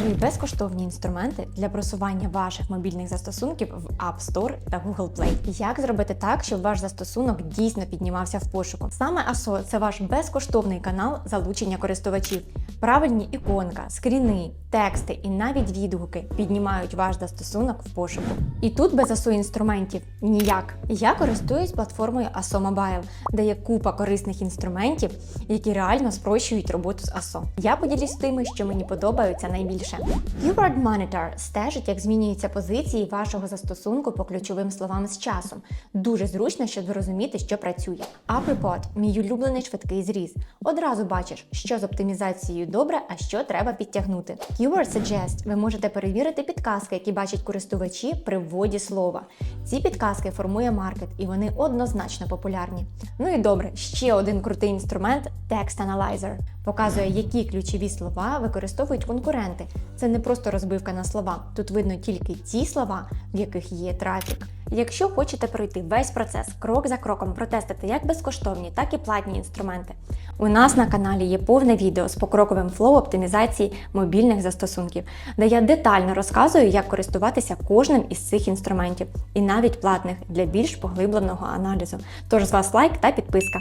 Три безкоштовні інструменти для просування ваших мобільних застосунків в App Store та Google Play. Як зробити так, щоб ваш застосунок дійсно піднімався в пошуку? Саме ASO – це ваш безкоштовний канал залучення користувачів. Правильні іконка, скріни, тексти і навіть відгуки піднімають ваш застосунок в пошуку. І тут без ASO інструментів ніяк. Я користуюсь платформою ASO Mobile, де є купа корисних інструментів, які реально спрощують роботу з ASO. Я поділюсь тими, що мені подобаються найбільше. Keyword Monitor стежить, як змінюються позиції вашого застосунку по ключовим словам з часом. Дуже зручно, щоб розуміти, що працює. AppReport – мій улюблений швидкий зріз. Одразу бачиш, що з оптимізацією добре, а що треба підтягнути. Keyword Suggest – ви можете перевірити підказки, які бачать користувачі при вводі слова. Ці підказки формує маркет, і вони однозначно популярні. Ну і добре, ще один крутий інструмент Text Analyzer. Показує, які ключові слова використовують конкуренти. Це не просто розбивка на слова. Тут видно тільки ті слова, в яких є трафік. Якщо хочете пройти весь процес крок за кроком, протестити як безкоштовні, так і платні інструменти. У нас на каналі є повне відео з покроковим флоу оптимізації мобільних застосунків, де я детально розказую, як користуватися кожним із цих інструментів, і навіть платних для більш поглибленого аналізу. Тож з вас лайк та підписка.